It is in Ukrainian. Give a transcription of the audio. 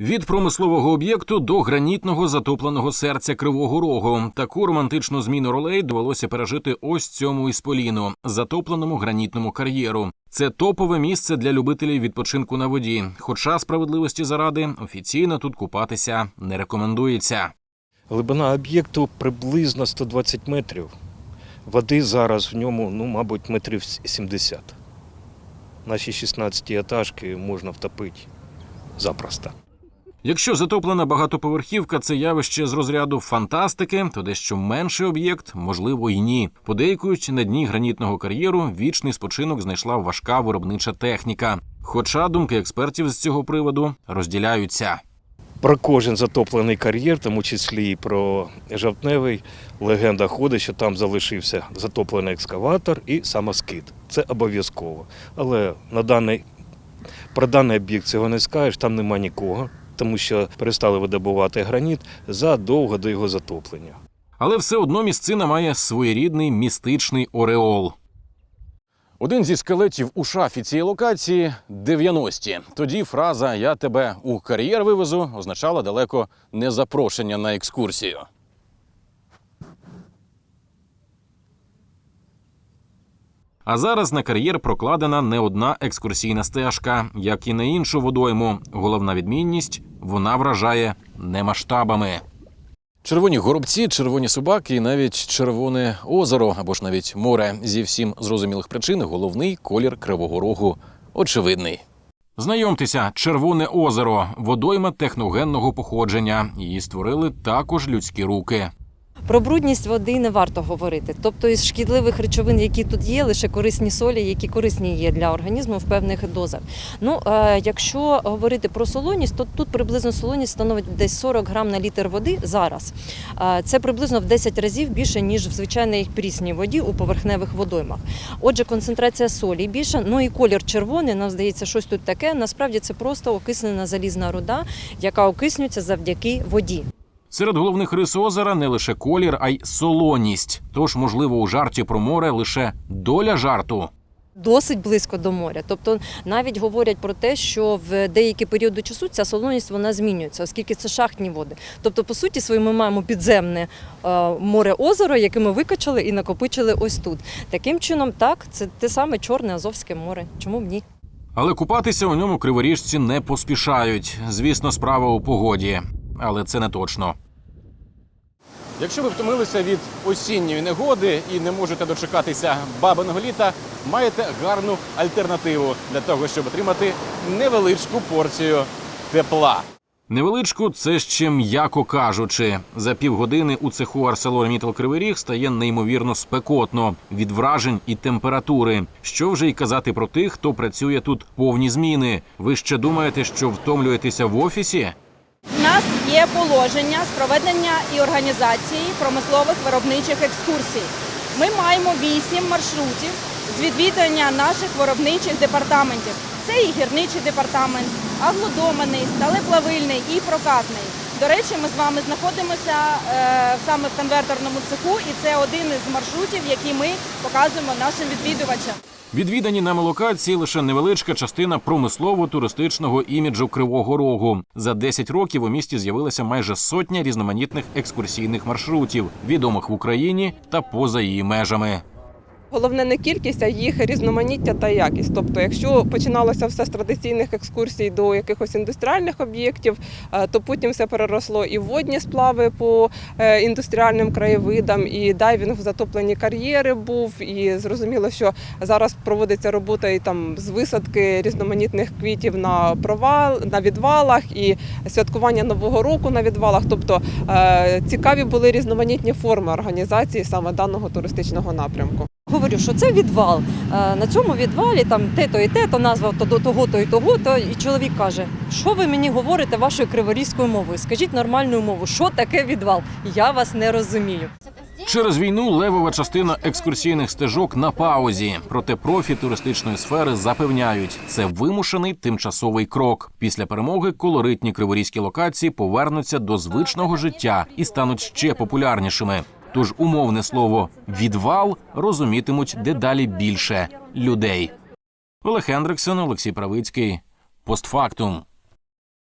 Від промислового об'єкту до гранітного затопленого серця Кривого Рогу таку романтичну зміну ролей довелося пережити ось цьому ісполіну затопленому гранітному кар'єру. Це топове місце для любителів відпочинку на воді. Хоча справедливості заради офіційно тут купатися не рекомендується. Глибина об'єкту приблизно 120 метрів. Води зараз в ньому, ну, мабуть, метрів 70. Наші 16 етажки можна втопити запросто. Якщо затоплена багатоповерхівка це явище з розряду фантастики, то дещо менший об'єкт, можливо, й ні. Подейкують на дні гранітного кар'єру вічний спочинок знайшла важка виробнича техніка. Хоча думки експертів з цього приводу розділяються. Про кожен затоплений кар'єр, тому числі і про жовтневий, легенда ходить, що там залишився затоплений екскаватор і самоскид. Це обов'язково. Але на даний, про даний об'єкт цього не скажеш, там нема нікого, тому що перестали видобувати граніт задовго до його затоплення. Але все одно місцина має своєрідний містичний ореол. Один зі скелетів у шафі цієї локації 90-ті. Тоді фраза Я тебе у кар'єр вивезу означала далеко не запрошення на екскурсію. А зараз на кар'єр прокладена не одна екскурсійна стежка, як і на іншу водойму. Головна відмінність вона вражає не масштабами. Червоні горобці, червоні собаки і навіть червоне озеро або ж навіть море зі всім зрозумілих причин головний колір кривого рогу очевидний. Знайомтеся, червоне озеро, водойма техногенного походження. Її створили також людські руки. Про брудність води не варто говорити. Тобто із шкідливих речовин, які тут є, лише корисні солі, які корисні є для організму в певних дозах. Ну, е, якщо говорити про солоність, то тут приблизно солоність становить десь 40 грам на літр води зараз. Е, це приблизно в 10 разів більше, ніж в звичайній прісній воді у поверхневих водоймах. Отже, концентрація солі більша, ну і колір червоний, нам здається, щось тут таке. Насправді це просто окиснена залізна руда, яка окиснюється завдяки воді. Серед головних рис озера не лише колір, а й солоність. Тож, можливо, у жарті про море лише доля жарту. досить близько до моря. Тобто навіть говорять про те, що в деякі періоди часу ця солоність вона змінюється, оскільки це шахтні води. Тобто, по суті, своє ми маємо підземне е, море озеро, яке ми викачали і накопичили ось тут. Таким чином, так, це те саме Чорне Азовське море. Чому б ні? Але купатися у ньому криворіжці не поспішають. Звісно, справа у погоді, але це не точно. Якщо ви втомилися від осінньої негоди і не можете дочекатися бабиного літа, маєте гарну альтернативу для того, щоб отримати невеличку порцію тепла. Невеличку це ще м'яко кажучи. За півгодини у цеху ArcelorMittal Кривий Ріг стає неймовірно спекотно від вражень і температури. Що вже й казати про тих, хто працює тут повні зміни. Ви ще думаєте, що втомлюєтеся в офісі? У нас є положення з проведення і організації промислових виробничих екскурсій. Ми маємо вісім маршрутів з відвідання наших виробничих департаментів. Це і гірничий департамент, аглодоманий, сталеплавильний і прокатний. До речі, ми з вами знаходимося е, саме в конверторному цеху, і це один із маршрутів, який ми показуємо нашим відвідувачам. Відвідані нами локації лише невеличка частина промислово-туристичного іміджу Кривого Рогу. За 10 років у місті з'явилася майже сотня різноманітних екскурсійних маршрутів, відомих в Україні та поза її межами. Головне не кількість, а їх різноманіття та якість. Тобто, якщо починалося все з традиційних екскурсій до якихось індустріальних об'єктів, е, то потім все переросло і водні сплави по е, індустріальним краєвидам, і дайвінг в затоплені кар'єри був. І зрозуміло, що зараз проводиться робота і там з висадки різноманітних квітів на провал на відвалах і святкування нового року на відвалах. Тобто е, цікаві були різноманітні форми організації саме даного туристичного напрямку. Говорю, що це відвал. Е, На цьому відвалі там те-то і те-то, назва то до того-то і того-то. І чоловік каже: що ви мені говорите вашою криворізькою мовою? Скажіть нормальною мовою, що таке відвал? Я вас не розумію. Через війну левова частина екскурсійних стежок на паузі. Проте профі туристичної сфери запевняють, це вимушений тимчасовий крок. Після перемоги колоритні криворізькі локації повернуться до звичного життя і стануть ще популярнішими. Тож умовне слово відвал розумітимуть дедалі більше людей. Олег Хендриксон, Олексій Правицький. Постфактум.